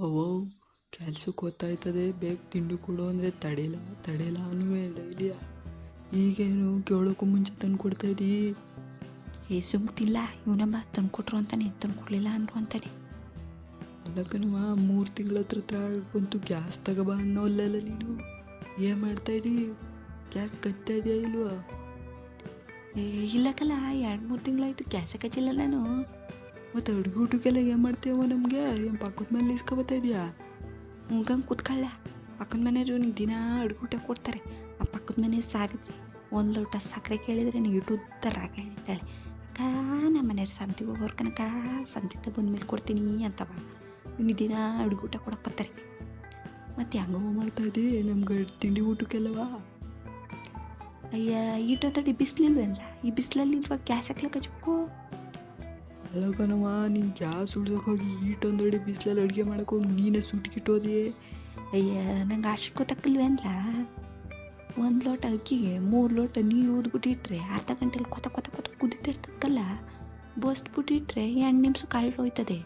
ಅವೋ ಕೆಲ್ಸಕ್ಕೆ ಗೊತ್ತಾಯ್ತದೆ ಬೇಗ ತಿಂಡಿ ಕೊಡು ಅಂದರೆ ತಡೆಯಲ್ಲ ತಡೆಯಲ್ಲ ಅನ್ನುವೆ ಡೈಲಿ ಈಗೇನು ಕೇಳೋಕ್ಕೂ ಮುಂಚೆ ತಂದು ಕೊಡ್ತಾ ಇದ್ದೀ ಏ ಸುಮ್ತಿಲ್ಲ ಇವನಮ್ಮ ತಂದು ಕೊಟ್ರು ಅಂತಾನೆ ತಂದು ಕೊಡಲಿಲ್ಲ ಅಂದ್ರು ಅಂತಾನೆ. ಅಲ್ಲ ಕಣವ ಮೂರು ತಿಂಗಳ ಹತ್ರ ಹತ್ರ ಬಂತು ಗ್ಯಾಸ್ ತಗೋಬಾ ಅನ್ನೋಲ್ಲಲ್ಲ ನೀನು? ಏನು ಮಾಡ್ತಾ ಇದ್ದೀ ಗ್ಯಾಸ್ ಕಟ್ತಾ ಇದೆಯಾ ಇಲ್ವಾ? ಏ ಇಲ್ಲಕ್ಕಲ್ಲ ಕಲ ಎರಡು ಮೂರು ತಿಂಗಳಾಯ್ತು ಗ್ಯಾಸ ಕಚ್ಚಿಲ್ಲ ನಾನು. ಮತ್ತು ಅಡುಗೆ ಊಟಕ್ಕೆಲ್ಲ ಏನು ಮಾಡ್ತೀವೋ ನಮಗೆ? ಏನು ಪಕ್ಕದ ಮೇಲೆ ಇಸ್ಕೊಬತ್ತಾ ಇದೆಯಾ? ಮುಗಂಗೆ ಕೂತ್ಕೊಳ್ಳ. ಪಕ್ಕದ ಮನೆಯವ್ರು ನಿಂಗೆ ದಿನ ಅಡುಗೆ ಊಟ ಕೊಡ್ತಾರೆ. ಆ ಪಕ್ಕದ ಮನೆ ಸಾವಿತ್ರಿ ಒಂದು ಲೋಟ ಸಕ್ಕರೆ ಕೇಳಿದ್ರೆ ನೀಟು ಉದ್ದರಾಗ ಹೇಳ್ತಾಳೆ. ಅಕ್ಕ ನಮ್ಮ ಮನೆಯವ್ರು ಸಂತಿಗೆ ಹೋಗೋರು ಕನಕ ಸಂತಿತ ಬಂದ್ಮೇಲೆ ಕೊಡ್ತೀನಿ ಅಂತವ. ಇವ್ನಿಗೆ ದಿನ ಅಡುಗೆ ಊಟ ಕೊಡಕ್ಕೆ ಬರ್ತಾರೆ. ಮತ್ತು ಹೆಂಗೋ ಮಾಡ್ತಾ ಇದ್ದೀ ನಮ್ಗೆ ತಿಂಡಿ ಊಟಕ್ಕೆಲ್ಲವಾ? ಅಯ್ಯ ಈಟೊತ್ತಡಿ ಬಿಸಿಲಿಲ್ವಲ್ಲ ಈ ಬಿಸಿಲಲ್ಲಿ ಇವಾಗ ಗ್ಯಾಸ್ ಹಾಕ್ಲಕ್ಕ ಚುಕ್ಕು? ಅಲ್ಲ ನೀನು ಗ್ಯಾಸ್ ಈಟೊಂದು ಅಡಿ ಬಿಸಿಲಲ್ಲಿ ಅಡುಗೆ ಹೋಗಿ ನೀನೇ ಸುಟ್ಕಿಟ್ಟೋದಿಯೇ ಅಯ್ಯ, ನಂಗೆ ಅಷ್ಟು ಗೊತ್ತಾಗಿಲ್ವೇ ಅಲ್ಲ ಒಂದು ಲೋಟ ಅಕ್ಕಿಗೆ ಮೂರು ಲೋಟ ನೀರು ಊದ್ಬಿಟ್ಟಿಟ್ರೆ ಅರ್ಧ ಗಂಟೆಲಿ ಕೊತ ಕೊತ ಕೊತ ಕುದಿತಿರ್ತಕ್ಕಲ್ಲ. ಬಸ್ಬಿಟ್ಟಿಟ್ರೆ ಎರಡು ನಿಮಿಷ ಕಳ್ಳು ಹೋಯ್ತದೆ.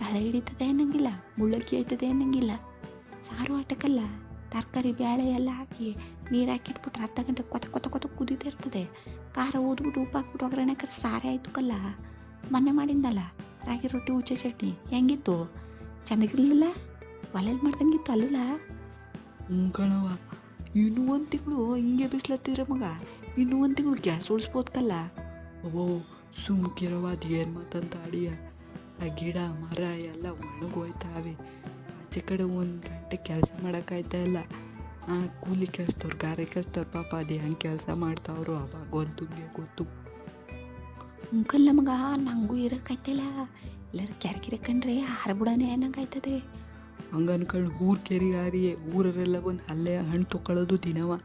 ತಳೆ ಹಿಡಿತದೆ ಅನ್ನಂಗಿಲ್ಲ, ಮುಳ್ಳಕ್ಕಿ ಆಯ್ತದೆ ಅನ್ನಂಗಿಲ್ಲ. ಸಾರು ಆಟಕ್ಕಲ್ಲ, ತರಕಾರಿ ಬೇಳೆ ಎಲ್ಲ ಹಾಕಿ ನೀರು ಹಾಕಿಟ್ಬಿಟ್ರೆ ಅರ್ಧ ಗಂಟೆ ಕೊತ ಕೊತ ಕೊತ ಕುದಿತಿರ್ತದೆ. ಖಾರ ಊದ್ಬಿಟ್ಟು ಉಪ್ಪು ಹಾಕ್ಬಿಟ್ಟು ಒಗ್ಗರಣೆ ಕರೆ ಸಾರೇ ಆಯ್ತು ಕಲ್ಲ ಮೊನ್ನೆ ಮಾಡಿದ್ದಲ್ಲ ರಾಗಿ ರೊಟ್ಟಿ ಉಚ್ಚೆ ಚಟ್ನಿ. ಹೆಂಗಿತ್ತು? ಚೆನ್ನಾಗಿರ್ಲಿಲ್ಲ ಒಲೆಯಲ್ಲಿ ಮಾಡ್ದಂಗಿತ್ತು ಅಲ್ಲ ಹ್ಞೂ ಕಣವ ಇನ್ನೂ ಒಂದು ತಿಂಗಳು ಹಿಂಗೆ ಬಿಸಿಲತ್ತಿದ್ರೆ ಮಗ. ಇನ್ನೂ ಒಂದು ತಿಂಗಳು ಗ್ಯಾಸ್ ಉಳಿಸ್ಬೋದಲ್ಲ ಓ ಸುಮ್ಕಿರವ ಅದು ಏನು ಮಾತಂತ ಅಡಿಯ ಆ ಗಿಡ, ಮರ ಎಲ್ಲ ಒಣಗೋಯ್ತಾವೆ ಆಚೆ ಕಡೆ ಒಂದು ಗಂಟೆ ಕೆಲಸ ಮಾಡೋಕ್ಕಾಯ್ತಾ ಇಲ್ಲ. ಆ ಕೂಲಿ ಕೆಲಸದವ್ರು, ಗಾರೆ ಕೆಲಸದವ್ರು ಪಾಪ ಅದು ಹೆಂಗೆ ಕೆಲಸ ಮಾಡ್ತಾವ್ರು. ಆ ಭಗವಂತಂಗೆ ಗೊತ್ತು. ಮುಖಲ್ಲ ನಮಗೆ ನಂಗೂ ಇರೋಕ್ಕಾಯ್ತಿಲ್ಲ. ಎಲ್ಲರೂ ಕೆರೆ ಕಂಡ್ರೆ ಹಾರ್ಬಿಡೋನೆ ಅನ್ನಂಗಾಯ್ತದೆ. ಹಂಗೆ ಅನ್ಕೊಂಡು ಊರು ಕೆರಿಗಾರಿಯೇ ಊರರೆಲ್ಲ ಬಂದು ಅಲ್ಲೇ ಹಣ್ಣು ತೊಕೊಳ್ಳೋದು ದಿನವ.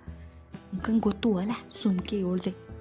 ಮುಖಂಗೆ ಗೊತ್ತು ಅಲ್ಲ ಸುಮ್ಕೆ ಹೇಳ್ದೆ.